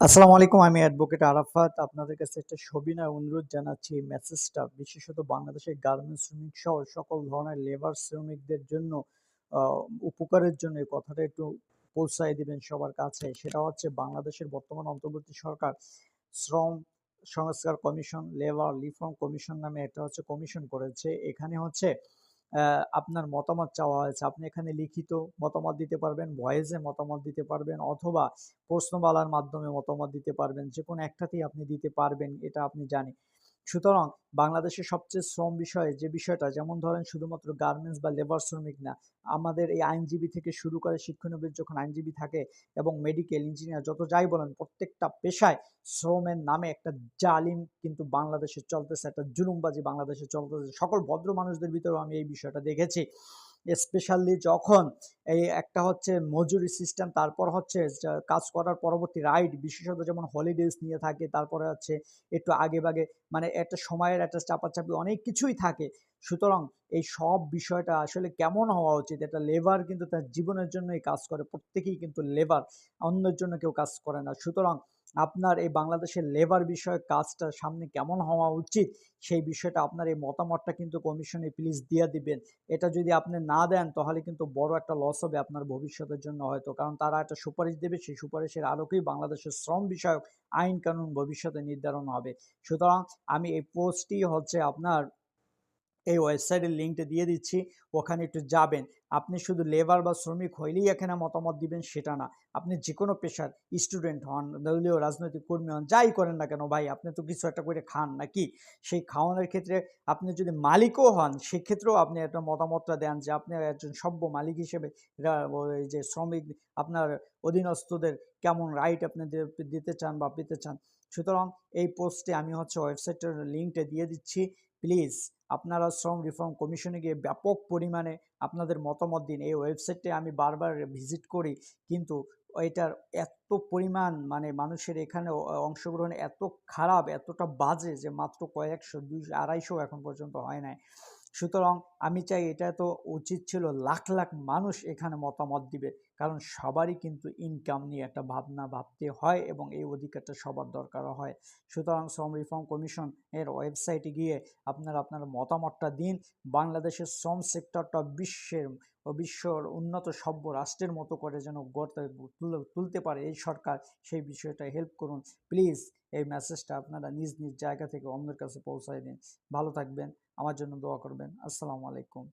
আসসালামু আলাইকুম, আমি অ্যাডভোকেট আরাফাত। আপনাদের কাছে একটা সবিনয় অনুরোধ জানাচ্ছি মেসেজটা বিশেষত বাংলাদেশের গার্মেন্টস শ্রমিক সহ সকল ধরনের লেবার শ্রমিকদের জন্য উপকারের জন্য এই কথাটা একটু পৌঁছায় দিবেন সবার কাছে। সেটা হচ্ছে বাংলাদেশের বর্তমান অন্তর্বর্তী সরকার, শ্রম সংস্কার কমিশন লেবার রিফর্ম কমিশন নামে একটা হচ্ছে কমিশন করেছে। এখানে হচ্ছে আপনার মতামত চাওয়া হয়েছে। আপনি এখানে লিখিত মতামত দিতে পারবেন ভয়েসে মতামত দিতে পারবেন অথবা প্রশ্নবালার মাধ্যমে মতামত দিতে পারবেন। যে কোনো একটাতেই আপনি দিতে পারবেন, এটা আপনি জানি সুতরাং বাংলাদেশের সবচেয়ে শ্রম বিষয়ে যে বিষয়টা, যেমন ধরেন শুধুমাত্র গার্মেন্টস বা লেবার শ্রমিক না, আমাদের এই আইনজীবী থেকে শুরু করে শিক্ষানবিদ যখন আইনজীবী থাকে এবং মেডিকেল ইঞ্জিনিয়ার যত যাই বলেন, প্রত্যেকটা পেশায় শ্রমের নামে একটা জালিম কিন্তু বাংলাদেশে চলতেছে, একটা জুলুমবাজি বাংলাদেশে চলতেছে। সকল ভদ্র মানুষদের ভিতরেও আমি এই বিষয়টা দেখেছি। স্পেশালি যখন এই একটা হচ্ছে মজুরি সিস্টেম তারপর হচ্ছে কাজ করার পরবর্তী রাইড বিশেষত যেমন হলিডেজ নিয়ে থাকে, তারপরে হচ্ছে একটু আগে বাগে মানে একটা সময়ের একটা চাপাচাপি অনেক কিছুই থাকে। সুতরাং এই সব বিষয়টা আসলে কেমন হওয়া উচিত? এটা লেবার কিন্তু তার জীবনের জন্যই কাজ করে, প্রত্যেকেই কিন্তু লেবার অন্যের জন্য কেউ কাজ করে না। সুতরাং আপনার এই বাংলাদেশের লেবার বিষয়ক কাজটা সামনে কেমন হওয়া উচিত, সেই বিষয়টা আপনার এই মতামতটা কিন্তু কমিশনে প্লিজ দিয়ে দিবেন। এটা যদি আপনি না দেন, তাহলে কিন্তু বড় একটা লস হবে আপনার ভবিষ্যতের জন্য হয়তো। কারণ তারা একটা সুপারিশ দেবে, সেই সুপারিশের আলোকেই বাংলাদেশের শ্রম বিষয়ক আইন কানুন ভবিষ্যতে নির্ধারণ হবে। সুতরাং আমি এই পোস্টটি হচ্ছে আপনার এই ওয়েবসাইটের লিঙ্কটা দিয়ে দিচ্ছি, ওখানে একটু যাবেন। আপনি শুধু লেবার বা শ্রমিক হইলেই এখানে মতামত দিবেন সেটা না। আপনি যে কোনো পেশার স্টুডেন্ট হন, দলীয় রাজনৈতিক কর্মী হন, যাই করেন না কেন ভাই, আপনি তো কিছু একটা করে খান নাকি? সেই খাওয়ানোর ক্ষেত্রে আপনি যদি মালিকও হন, সেক্ষেত্রেও আপনি একটা মতামতটা দেন যে আপনি একজন সভ্য মালিক হিসেবে যে শ্রমিক, আপনার অধীনস্থদের কেমন রাইট আপনি দিতে চান বা পেতে চান। সুতরাং এই পোস্টে আমি হচ্ছে ওয়েবসাইটের লিঙ্কটা দিয়ে দিচ্ছি। প্লিজ আপনারা শ্রম রিফর্ম কমিশনে গিয়ে ব্যাপক পরিমাণে আপনাদের মতামত দিন। এই ওয়েবসাইটে আমি বারবার ভিজিট করি, কিন্তু এটার এত পরিমাণ মানে মানুষের এখানে অংশগ্রহণ এত খারাপ, এতটা বাজে যে মাত্র কয়েকশো, দুইশো, আড়াইশো এখন পর্যন্ত হয় নাই। সুতরাং আমি চাই এটা তো উচিত ছিল লাখ লাখ মানুষ এখানে মতামত দিবে। কারণ সবারই কিন্তু ইনকাম নিয়ে একটা ভাবনা ভাবতে হয় এবং এই অধিকারটা সবার দরকার হয়। সুতরাং শ্রম রিফর্ম কমিশন এর ওয়েবসাইটে গিয়ে আপনারা আপনার মতামতটা দিন। বাংলাদেশের শ্রম সেক্টরটা বিশ্বের ও বিশ্বর উন্নত সভ্য রাষ্ট্রের মতো করে যেন গড়তে তুলতে পারে এই সরকার, সেই বিষয়টা হেল্প করুন। প্লিজ এই মেসেজটা আপনারা নিজ নিজ জায়গা থেকে অন্যের কাছে পৌঁছায় দিন। ভালো থাকবেন, আমার জন্য দোয়া করবেন। আসসালামু আলাইকুম।